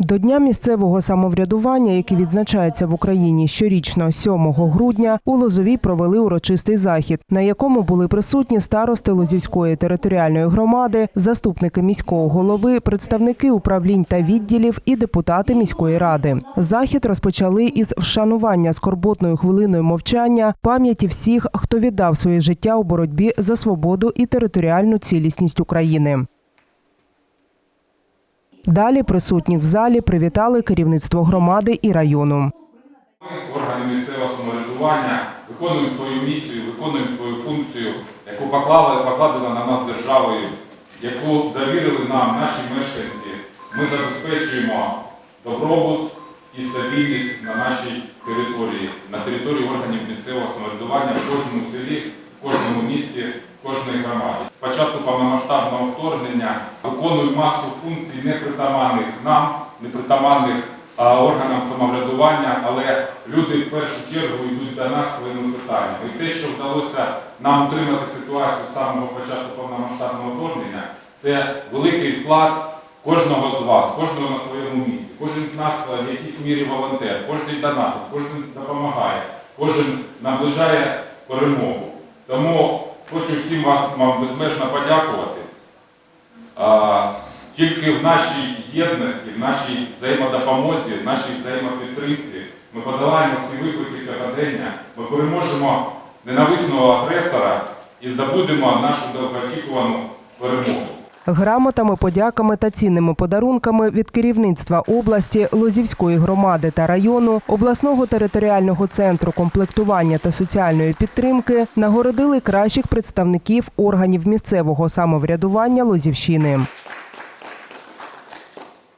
До Дня місцевого самоврядування, який відзначається в Україні щорічно 7 грудня, у Лозовій провели урочистий захід, на якому були присутні старости Лозівської територіальної громади, заступники міського голови, представники управлінь та відділів і депутати міської ради. Захід розпочали із вшанування скорботною хвилиною мовчання пам'яті всіх, хто віддав своє життя у боротьбі за свободу і територіальну цілісність України. Далі присутні в залі привітали керівництво громади і району. Ми, органи місцевого самоврядування, виконуємо свою місію, виконуємо свою функцію, яку поклали, покладена на нас державою, яку довірили нам наші мешканці. Ми забезпечуємо добробут і стабільність на нашій території, на території органів місцевого самоврядування в кожному селі, в кожному місті, в кожній громаді. З початку повномасштабного вторгнення виконують масу функцій непритаманних нам, непритаманних органам самоврядування, але люди в першу чергу йдуть до нас своїми питаннями. І те, що вдалося нам утримати ситуацію з самого початку повномасштабного вторгнення, це великий вклад кожного з вас, кожного на своєму місці. Кожен з нас в якійсь мірі волонтер, кожен донатить, кожен допомагає, кожен наближає перемогу. Тому хочу всім вас безмежно подякувати. Тільки в нашій єдності, в нашій взаємодопомозі, в нашій взаємопідтримці ми подолаємо всі виклики сьогодення, ми переможемо ненависного агресора і здобудемо нашу довгоочікувану перемогу. Грамотами, подяками та цінними подарунками від керівництва області, Лозівської громади та району, обласного територіального центру комплектування та соціальної підтримки нагородили кращих представників органів місцевого самоврядування Лозівщини.